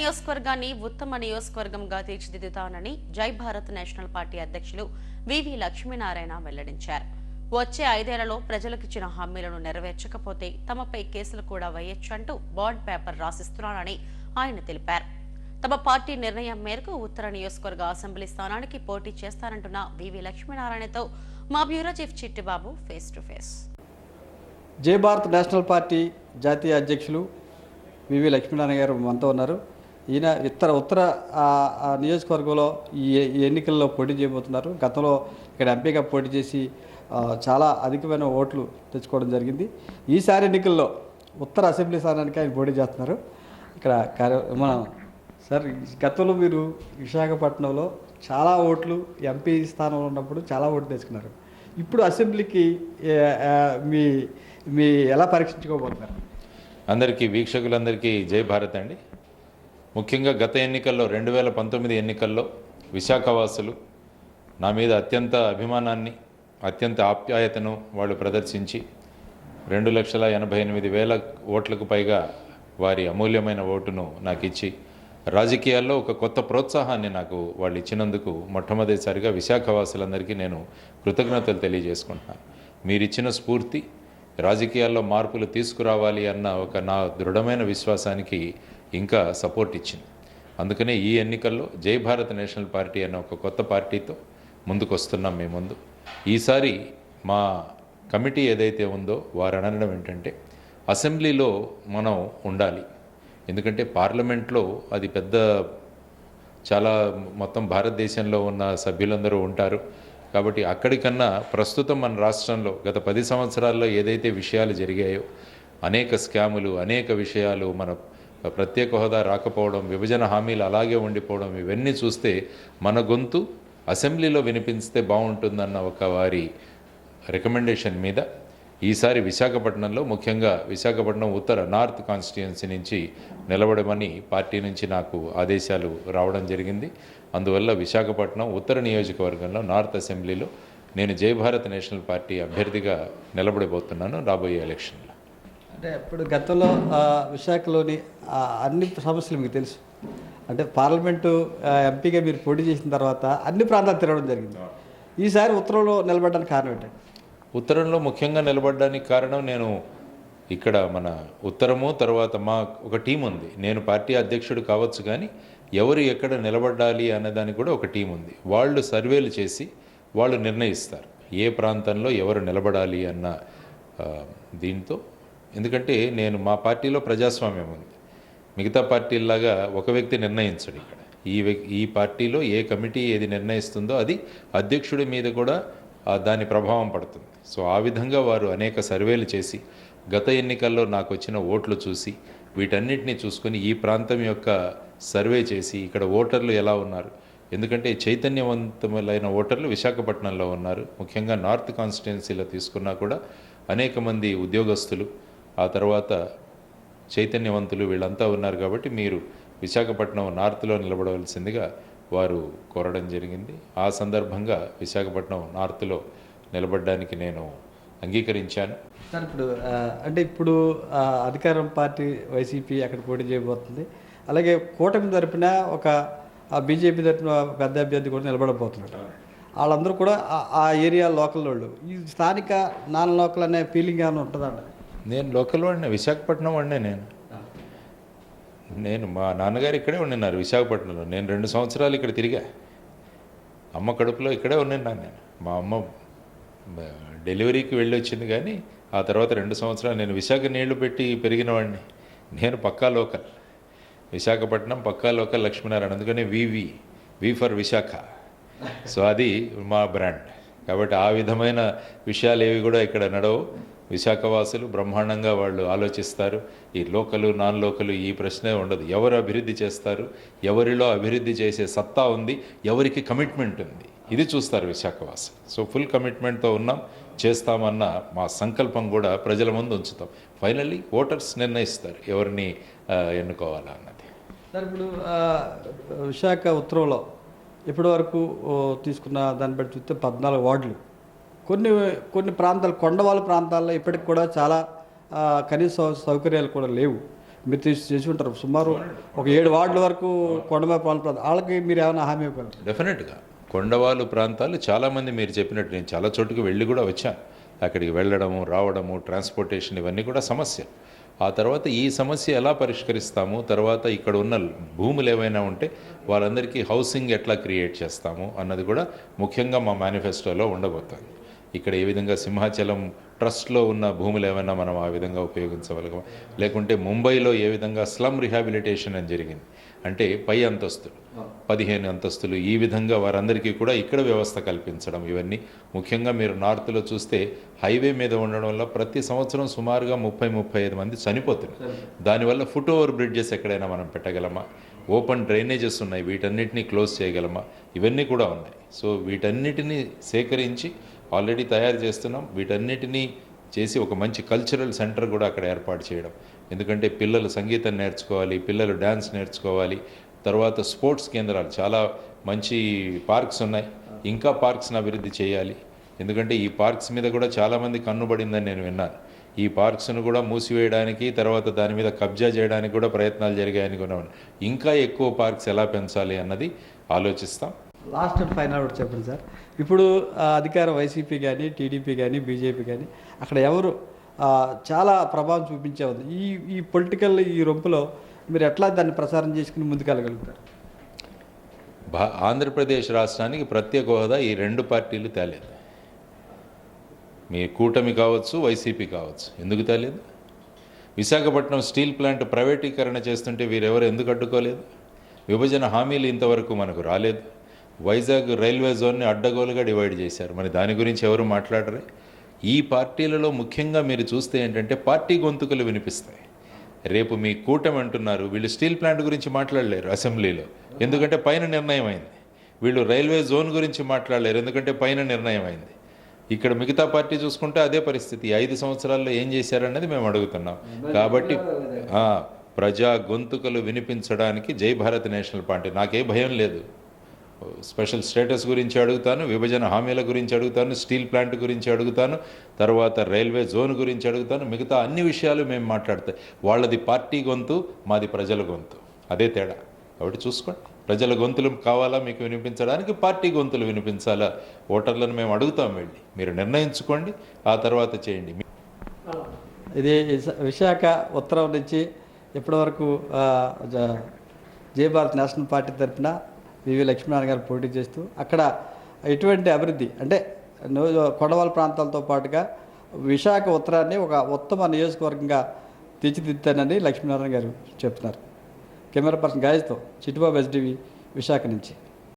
నియోజకవర్గాన్ని ఉత్తమ నియోజకవర్గంగా తీర్చిదిద్దుతానని జై భారత్ నేషనల్ పార్టీ అధ్యక్షులు వివి లక్ష్మీనారాయణ వెల్లడించారు. వచ్చే ఐదేళ్ళలో ప్రజలకిచ్చిన హామీలను నెరవేర్చకపోతే తమపై కేసులు కూడా వేయొచ్చంటూ బాండ్ పేపర్ రాసిస్తున్నానని ఆయన తెలిపారు. తమ పార్టీ నిర్ణయం మేరకు ఉత్తర నియోజకవర్గ అసెంబ్లీ స్థానానికి పోటీ చేస్తానంటున్న వివి లక్ష్మీనారాయణతో మా bureau chief Chittibabu face to face. Jai Bharat national party జాతీయ అధ్యక్షులు వివి లక్ష్మీనారాయణ గారు మనతో ఉన్నారు. ఈయన ఇతర ఉత్తర నియోజకవర్గంలో ఈ ఎన్నికల్లో పోటీ చేయబోతున్నారు. గతంలో ఇక్కడ ఎంపీగా పోటీ చేసి చాలా అధికమైన ఓట్లు తెచ్చుకోవడం జరిగింది. ఈసారి ఎన్నికల్లో ఉత్తర అసెంబ్లీ స్థానానికి ఆయన పోటీ చేస్తున్నారు. ఇక్కడ కార్య మన సార్ గతంలో మీరు విశాఖపట్నంలో చాలా ఓట్లు ఎంపీ స్థానంలో ఉన్నప్పుడు చాలా ఓట్లు తెచ్చుకున్నారు. ఇప్పుడు అసెంబ్లీకి మీ మీ ఎలా పరీక్షించుకోబోతున్నారు? అందరికీ వీక్షకులందరికీ జై భారత్ అండి. ముఖ్యంగా గత ఎన్నికల్లో రెండు వేల పంతొమ్మిది ఎన్నికల్లో విశాఖవాసులు నా మీద అత్యంత అభిమానాన్ని అత్యంత ఆప్యాయతను వాళ్ళు ప్రదర్శించి రెండు లక్షల ఎనభై ఎనిమిది వేల ఓట్లకు పైగా వారి అమూల్యమైన ఓటును నాకు ఇచ్చి రాజకీయాల్లో ఒక కొత్త ప్రోత్సాహాన్ని నాకు వాళ్ళు ఇచ్చినందుకు మొట్టమొదటిసారిగా విశాఖవాసులందరికీ నేను కృతజ్ఞతలు తెలియజేసుకుంటున్నాను. మీరిచ్చిన స్ఫూర్తి రాజకీయాల్లో మార్పులు తీసుకురావాలి అన్న ఒక నా దృఢమైన విశ్వాసానికి ఇంకా సపోర్ట్ ఇచ్చింది. అందుకనే ఈ ఎన్నికల్లో జై భారత్ నేషనల్ పార్టీ అనే ఒక కొత్త పార్టీతో ముందుకు వస్తున్నాం మీ ముందు. ఈసారి మా కమిటీ ఏదైతే ఉందో వారు అనడం ఏంటంటే అసెంబ్లీలో మనం ఉండాలి. ఎందుకంటే పార్లమెంట్లో అది పెద్ద చాలా మొత్తం భారతదేశంలో ఉన్న సభ్యులందరూ ఉంటారు. కాబట్టి అక్కడికన్నా ప్రస్తుతం మన రాష్ట్రంలో గత పది సంవత్సరాల్లో ఏదైతే విషయాలు జరిగాయో అనేక స్కాములు అనేక విషయాలు మన ప్రత్యేక హోదా రాకపోవడం విభజన హామీలు అలాగే ఉండిపోవడం ఇవన్నీ చూస్తే మన గొంతు అసెంబ్లీలో వినిపిస్తే బాగుంటుందన్న ఒక వారి రికమెండేషన్ మీద ఈసారి విశాఖపట్నంలో ముఖ్యంగా విశాఖపట్నం ఉత్తర నార్త్ కాన్స్టిట్యుయెన్సీ నుంచి నిలబడమని పార్టీ నుంచి నాకు ఆదేశాలు రావడం జరిగింది. అందువల్ల విశాఖపట్నం ఉత్తర నియోజకవర్గంలో నార్త్ అసెంబ్లీలో నేను జయభారత్ నేషనల్ పార్టీ అభ్యర్థిగా నిలబడబోతున్నాను రాబోయే ఎలక్షన్లో. అంటే ఇప్పుడు గతంలో విశాఖలోని అన్ని సమస్యలు మీకు తెలుసు. అంటే పార్లమెంటు ఎంపీగా మీరు పోటీ చేసిన తర్వాత అన్ని ప్రాంతాలు తిరగడం జరిగింది. ఈసారి ఉత్తరంలో నిలబడడానికి కారణం ఏంటంటే ఉత్తరంలో ముఖ్యంగా నిలబడడానికి కారణం నేను ఇక్కడ మన ఉత్తరము తర్వాత మా ఒక టీం ఉంది. నేను పార్టీ అధ్యక్షుడు కావచ్చు కానీ ఎవరు ఎక్కడ నిలబడాలి అన్నదానికి కూడా ఒక టీం ఉంది. వాళ్ళు సర్వేలు చేసి వాళ్ళు నిర్ణయిస్తారు. ఏ ప్రాంతంలో ఎవరు నిలబడాలి అన్న దీంతో ఎందుకంటే నేను మా పార్టీలో ప్రజాస్వామ్యం ఉంది. మిగతా పార్టీల్లాగా ఒక వ్యక్తి నిర్ణయించడు ఇక్కడ. ఈ ఈ పార్టీలో ఏ కమిటీ ఏది నిర్ణయిస్తుందో అది అధ్యక్షుడి మీద కూడా దాని ప్రభావం పడుతుంది. సో ఆ విధంగా వారు అనేక సర్వేలు చేసి గత ఎన్నికల్లో నాకు వచ్చిన ఓట్లు చూసి వీటన్నిటిని చూసుకొని ఈ ప్రాంతం యొక్క సర్వే చేసి ఇక్కడ ఓటర్లు ఎలా ఉన్నారు? ఎందుకంటే చైతన్యవంతములైన ఓటర్లు విశాఖపట్నంలో ఉన్నారు. ముఖ్యంగా నార్త్ కాన్స్టిట్యున్సీలో తీసుకున్నా కూడా అనేక మంది ఉద్యోగస్తులు ఆ తర్వాత చైతన్యవంతులు వీళ్ళంతా ఉన్నారు కాబట్టి మీరు విశాఖపట్నం నార్త్లో నిలబడవలసిందిగా వారు కోరడం జరిగింది. ఆ సందర్భంగా విశాఖపట్నం నార్త్లో నిలబడడానికి నేను అంగీకరించాను. సార్ ఇప్పుడు అంటే ఇప్పుడు అధికారం పార్టీ వైసీపీ అక్కడ పోటీ చేయబోతుంది. అలాగే కూటమి తరపున ఒక బీజేపీ తరపున పెద్ద అభ్యర్థి కూడా నిలబడబోతున్నారు వాళ్ళందరూ కూడా ఆ- ఆ ఏరియా లోకల్ వాళ్ళు. ఈ స్థానిక నాన్ లోకల్ అనే ఫీలింగ్ ఏమైనా ఉంటుందండి నేను లోకల్ వాడినే విశాఖపట్నం వాడినే నేను. నేను మా నాన్నగారు ఇక్కడే ఉండినారు విశాఖపట్నంలో. నేను రెండు సంవత్సరాలు ఇక్కడ తిరిగా. అమ్మ కడుపులో ఇక్కడే ఉన్నాను నేను. మా అమ్మ డెలివరీకి వెళ్ళి వచ్చింది కానీ ఆ తర్వాత రెండు సంవత్సరాలు నేను విశాఖ నీళ్ళు పెట్టి పెరిగిన వాడిని. నేను పక్కా లోకల్. విశాఖపట్నం పక్కా లోకల్ లక్ష్మీనారాయణ. అందుకని VV V for Visakha. So అది మా బ్రాండ్. కాబట్టి ఆ విధమైన విషయాలు ఏవి కూడా ఇక్కడ నడవు. విశాఖవాసులు బ్రహ్మాండంగా వాళ్ళు ఆలోచిస్తారు. ఈ లోకలు నాన్ లోకలు ఈ ప్రశ్నే ఉండదు. ఎవరు అభివృద్ధి చేస్తారు? ఎవరిలో అభివృద్ధి చేసే సత్తా ఉంది? ఎవరికి కమిట్మెంట్ ఉంది? ఇది చూస్తారు విశాఖవాసులు. సో ఫుల్ కమిట్మెంట్తో ఉన్నాం. చేస్తామన్న మా సంకల్పం కూడా ప్రజల ముందు ఉంచుతాం. ఫైనల్లీ ఓటర్స్ నిర్ణయిస్తారు ఎవరిని ఎన్నుకోవాలా అన్నది సార్ ఇప్పుడు విశాఖ ఉత్తరంలో ఇప్పటి వరకు తీసుకున్న దాన్ని బట్టి చూస్తే పద్నాలుగు వార్డులు. కొన్ని కొన్ని ప్రాంతాలు కొండవాళ్ళ ప్రాంతాల్లో ఇప్పటికి కూడా చాలా కనీస సౌకర్యాలు కూడా లేవు. మీరు తీసి చేసి ఉంటారు. సుమారు ఒక ఏడు వార్డుల వరకు కొండమీద ప్రాంత. వాళ్ళకి మీరు ఏమైనా హామీ ఇవ్వగలరు? డెఫినెట్గా. కొండవాళ్ళు ప్రాంతాలు చాలామంది మీరు చెప్పినట్టు నేను చాలా చోటుకి వెళ్ళి కూడా వచ్చాను. అక్కడికి వెళ్ళడము రావడము ట్రాన్స్పోర్టేషన్ ఇవన్నీ కూడా సమస్య. ఆ తర్వాత ఈ సమస్య ఎలా పరిష్కరిస్తాము? తర్వాత ఇక్కడ ఉన్న భూములు ఏవైనా ఉంటే వాళ్ళందరికీ హౌసింగ్ ఎట్లా క్రియేట్ చేస్తాము అన్నది కూడా ముఖ్యంగా మా మేనిఫెస్టోలో ఉండబోతుంది. ఇక్కడ ఏ విధంగా సింహాచలం ట్రస్ట్లో ఉన్న భూములు ఏమైనా మనం ఆ విధంగా ఉపయోగించగలగం లేకుంటే ముంబైలో ఏ విధంగా స్లమ్ రిహాబిలిటేషన్ అని జరిగింది? అంటే పై అంతస్తులు పదిహేను అంతస్తులు ఈ విధంగా వారందరికీ కూడా ఇక్కడ వ్యవస్థ కల్పించడం ఇవన్నీ. ముఖ్యంగా మీరు నార్త్లో చూస్తే హైవే మీద ఉండడం వల్ల ప్రతి సంవత్సరం సుమారుగా ముప్పై ముప్పై ఐదు మంది చనిపోతున్నారు. దానివల్ల ఫుట్ ఓవర్ బ్రిడ్జెస్ ఎక్కడైనా మనం పెట్టగలమా? ఓపెన్ డ్రైనేజెస్ ఉన్నాయి వీటన్నిటిని క్లోజ్ చేయగలమా? ఇవన్నీ కూడా ఉన్నాయి. సో వీటన్నిటిని సేకరించి ఆల్రెడీ తయారు చేస్తున్నాం. వీటన్నిటినీ చేసి ఒక మంచి కల్చరల్ సెంటర్ కూడా అక్కడ ఏర్పాటు చేయడం. ఎందుకంటే పిల్లలు సంగీతం నేర్చుకోవాలి పిల్లలు డ్యాన్స్ నేర్చుకోవాలి. తర్వాత స్పోర్ట్స్ కేంద్రాలు చాలా మంచి పార్క్స్ ఉన్నాయి. ఇంకా పార్క్స్ని అభివృద్ధి చేయాలి. ఎందుకంటే ఈ పార్క్స్ మీద కూడా చాలామంది కన్నుబడిందని నేను విన్నాను. ఈ పార్క్స్ను కూడా మూసివేయడానికి తర్వాత దాని మీద కబ్జా చేయడానికి కూడా ప్రయత్నాలు జరిగాయని కొన్నాను ఇంకా ఎక్కువ పార్క్స్ ఎలా పెంచాలి అన్నది ఆలోచిస్తాం. లాస్ట్ అండ్ ఫైనల్ ఒకటి చెప్పండి సార్. ఇప్పుడు అధికార వైసీపీ కానీ టీడీపీ కానీ బీజేపీ కానీ అక్కడ ఎవరు చాలా ప్రభావం చూపించే ఉంది. ఈ ఈ పొలిటికల్ ఈ రొంపులో మీరు ఎట్లా దాన్ని ప్రసారం చేసుకుని ముందుకెళ్ళగలుగుతారు? ఆంధ్రప్రదేశ్ రాష్ట్రానికి ప్రత్యేక హోదా ఈ రెండు పార్టీలు తేలేదు. మీ కూటమి కావచ్చు వైసీపీ కావచ్చు ఎందుకు తేలేదు? విశాఖపట్నం స్టీల్ ప్లాంట్ ప్రైవేటీకరణ చేస్తుంటే వీరెవరు ఎందుకు అడ్డుకోలేదు? విభజన హామీలు ఇంతవరకు మనకు రాలేదు. వైజాగ్ రైల్వే జోన్ని అడ్డగోలుగా డివైడ్ చేశారు. మరి దాని గురించి ఎవరు మాట్లాడరే? ఈ పార్టీలలో ముఖ్యంగా మీరు చూస్తే ఏంటంటే పార్టీ గొంతుకలు వినిపిస్తాయి. రేపు మీ కూటమి అంటున్నారు వీళ్ళు స్టీల్ ప్లాంట్ గురించి మాట్లాడలేరు అసెంబ్లీలో. ఎందుకంటే పైన నిర్ణయం అయింది వీళ్ళు రైల్వే జోన్ గురించి మాట్లాడలేరు ఎందుకంటే పైన నిర్ణయం అయింది ఇక్కడ మిగతా పార్టీ చూసుకుంటే అదే పరిస్థితి. ఐదు సంవత్సరాల్లో ఏం చేశారన్నది మేము అడుగుతున్నాం. కాబట్టి ప్రజా గొంతుకలు వినిపించడానికి జై భారత్ నేషనల్ పార్టీ. నాకే భయం లేదు. స్పెషల్ స్టేటస్ గురించి అడుగుతాను విభజన హామీల గురించి అడుగుతాను స్టీల్ ప్లాంట్ గురించి అడుగుతాను తర్వాత రైల్వే జోన్ గురించి అడుగుతాను మిగతా అన్ని విషయాలు మేము మాట్లాడతాయి. వాళ్ళది పార్టీ గొంతు మాది ప్రజల గొంతు. అదే తేడా. కాబట్టి చూసుకోండి. ప్రజల గొంతులు కావాలా మీకు వినిపించడానికి? పార్టీ గొంతులు వినిపించాలా? ఓటర్లను మేము అడుగుతాం వెళ్ళి. మీరు నిర్ణయించుకోండి ఆ తర్వాత చేయండి. ఇది విశాఖ ఉత్తరం నుంచి ఇప్పటివరకు జయభారత్ భారత్ నేషనల్ పార్టీ తరఫున వివి లక్ష్మీనారాయణ గారు పోటీ చేస్తూ అక్కడ ఎటువంటి అభివృద్ధి అంటే కొడవల ప్రాంతాలతో పాటుగా విశాఖ ఉత్తరాన్ని ఒక ఉత్తమ నియోజకవర్గంగా తీర్చిదిద్దానని లక్ష్మీనారాయణ గారు చెప్తున్నారు. కెమెరా పర్సన్ గాయస్తో చిట్టుబాబు ఎస్డివి విశాఖ నుంచి.